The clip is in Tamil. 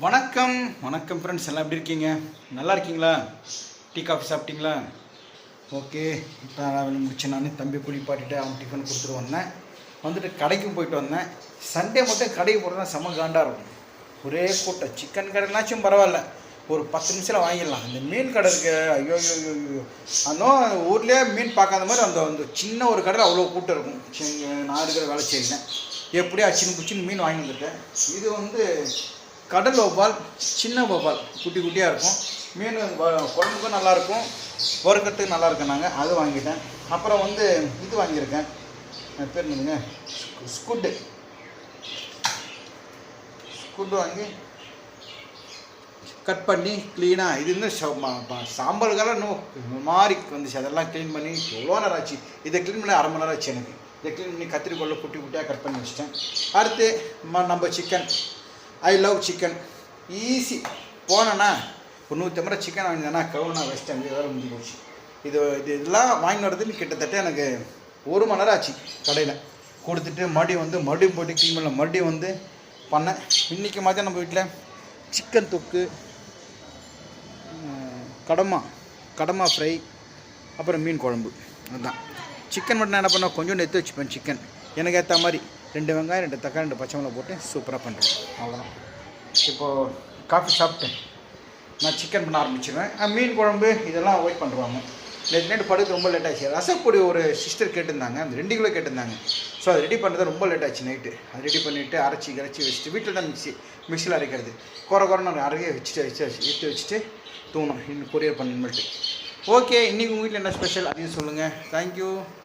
வணக்கம் வணக்கம் ஃப்ரெண்ட்ஸ் எல்லாம் எப்படி இருக்கீங்க? நல்லா இருக்கீங்களா? டீ காஃபி சாப்பிட்டீங்களா? ஓகே. இப்போ நான் முடிச்சு நான் தம்பி குளிப்பாட்டிட்டு அவன் டிஃபன் கொடுத்துட்டு வந்தேன். வந்துட்டு கடைக்கும் போயிட்டு வந்தேன். சண்டே மட்டும் கடைக்கு போகிறதா செம காண்டாக இருக்கும். ஒரே கூட்டம். சிக்கன் கடைனாச்சும் பரவாயில்ல. ஒரு பத்து நிமிஷத்தில் வாங்கிடலாம். அந்த மீன் கடை இருக்கு. ஐயோ ஐயோ ஐயோ ஐயோ. அந்த ஊர்லேயே மீன் பார்க்காத மாதிரி அந்த அந்த சின்ன ஒரு கடையில் அவ்வளோ கூட்டம் இருக்கும். நான் இருக்கிற வேலை செய்யல எப்படியோ அச்சின்னு புச்சின்னு மீன் வாங்கி வந்துட்டேன். இது வந்து கடல் வவ்வால் சின்ன வவ்வால் குட்டி குட்டியாக இருக்கும். மீன் குழம்புக்கும் நல்லாயிருக்கும். வறுக்கிறதுக்கு நல்லா இருக்கும் நாங்கள் அது வாங்கிட்டேன். அப்புறம் வந்து இது வாங்கியிருக்கேன். பேர் என்னதுங்க? ஸ்குட்டு. ஸ்குட்டு வாங்கி கட் பண்ணி க்ளீனாக இது இன்னும் சாம்பலுக்கெல்லாம் இன்னும் மாறி மாதிரி வந்துச்சு. அதெல்லாம் க்ளீன் பண்ணி எவ்வளோ நேரம் ஆச்சு? இதை க்ளீன் பண்ணி அரை மணி நேரம் ஆச்சு எனக்கு. இதை க்ளீன் பண்ணி கத்திரிக்கோல்ல குட்டி குட்டியாக கட் பண்ணி வச்சிட்டேன். அடுத்து ம- நம்ம chicken I love chicken easy போனேன்னா ஒரு நூற்றி ஐம்பது ரூபா சிக்கன் வாங்கினேன்னா கவுனா வச்சிட்டேன் இது வேறு முடிஞ்சு போச்சு. இது இது இதெல்லாம் வாங்கி வரதுன்னு கிட்டத்தட்ட எனக்கு ஒரு மணி நேரம் ஆச்சு கடையில். கொடுத்துட்டு மறுபடியும் வந்து மறுபடியும் போட்டு க்ளீன் பண்ணல. மறுபடியும் வந்து பண்ணேன். இன்றைக்கி மாதிரி நம்ம வீட்டில் சிக்கன் தொக்கு கடமா கடமா ஃப்ரை அப்புறம் மீன் குழம்பு. அதுதான் சிக்கன் மட்டும் நான் என்ன பண்ணேன்? கொஞ்சம் எடுத்து வச்சுப்பேன் சிக்கன் எனக்கு ஏற்ற மாதிரி. ரெண்டு வெங்காயம் ரெண்டு தக்காளி ரெண்டு பச்சை மிளகா போட்டு சூப்பராக பண்ணுறேன் அவ்வளோதான் இப்போது காஃபி சாப்பிட்டேன். நான் சிக்கன் பண்ண ஆரம்பிச்சிடுவேன் மீன் குழம்பு இதெல்லாம் அவாய்ட் பண்ணுறாங்க நேற்று நைட்டு படுக்க ரொம்ப லேட் ஆச்சு ரசப்பொடி ஒரு சிஸ்டர் கேட்டிருந்தாங்க. அந்த ரெண்டு கிலோ கேட்டிருந்தாங்க. ஸோ அது ரெடி பண்ணுறது ரொம்ப லேட் ஆச்சு நைட்டு அது ரெடி பண்ணிவிட்டு அரைச்சி கரைச்சி வச்சுட்டு வீட்டில் தான் மிக்ஸி மிக்சியில் அரைக்கிறது. குறை குறை நான் அரைய வச்சுட்டு வச்சு வச்சு எடுத்து வச்சுட்டு தூணும் இன்னும் கொரியர் பண்ணிட்டு ஓகே இன்றைக்கி உங்கள் வீட்டில் என்ன ஸ்பெஷல் அதையும் சொல்லுங்கள் தேங்க்யூ